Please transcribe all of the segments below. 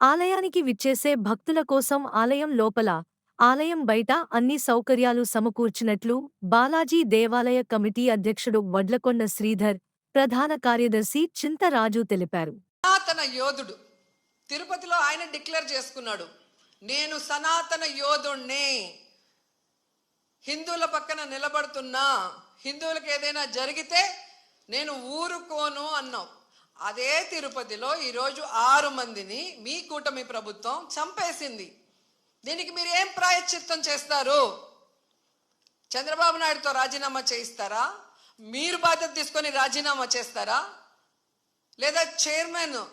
ఆలయానికి విచ్చేసే భక్తుల కోసం ఆలయం లోపల ఆలయం బయట అన్ని సౌకర్యాలు సమకూర్చినట్లు బాలాజీ దేవాలయ కమిటీ అధ్యక్షుడు వడ్లకొండ శ్రీధర్ ప్రధాన కార్యదర్శి చింతరాజు తెలిపారు. సనాతన యోధుడు తిరుపతిలో ఆయన డిక్లేర్ చేసుకున్నాడు నేను సనాతన యోధుణ్ణి. హిందువుల పక్కన నిలబడుతున్నా. హిందువులకు ఏదైనా జరిగితే నేను ఊరుకోను అన్నావు. అదే తిరుపతిలో ఈరోజు ఆరు మందిని మీ కూటమి ప్రభుత్వం చంపేసింది. దీనికి మీరు ఏం ప్రాయశ్చిత్తం చేస్తారు? చంద్రబాబు నాయుడుతో రాజీనామా చేయిస్తారా? మీరు బాధ్యత తీసుకొని రాజీనామా చేస్తారా? లేదా చైర్మన్తో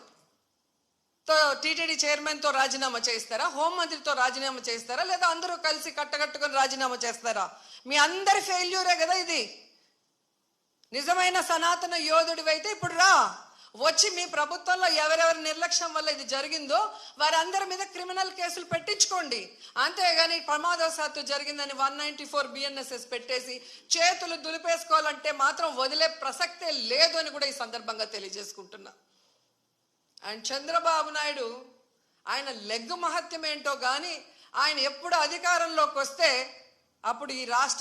టీటీడీ చైర్మన్తో రాజీనామా చేయిస్తారా? హోంమంత్రితో రాజీనామా చేయిస్తారా? లేదా అందరూ కలిసి కట్టకట్టుకొని రాజీనామా చేస్తారా? మీ అందరి ఫెయిల్యూరే కదా ఇది. నిజమైన సనాతన యోధుడివైతే ఇప్పుడు రా. వచ్చి మీ ప్రభుత్వంలో ఎవరెవరి నిర్లక్ష్యం వల్ల ఇది జరిగిందో వారందరి మీద క్రిమినల్ కేసులు పెట్టించుకోండి. అంతేగాని ప్రమాదవశాత్తు జరిగిందని వన్ నైన్టీ ఫోర్ బిఎన్ఎస్ఎస్ పెట్టేసి చేతులు దులిపేసుకోవాలంటే మాత్రం వదిలే ప్రసక్తే లేదు అని కూడా ఈ సందర్భంగా తెలియజేసుకుంటున్నా. అండ్ చంద్రబాబు నాయుడు ఆయన లెగ్గు మహత్యం ఏంటో కానీ ఆయన ఎప్పుడు అధికారంలోకి వస్తే అప్పుడు ఈ రాష్ట్ర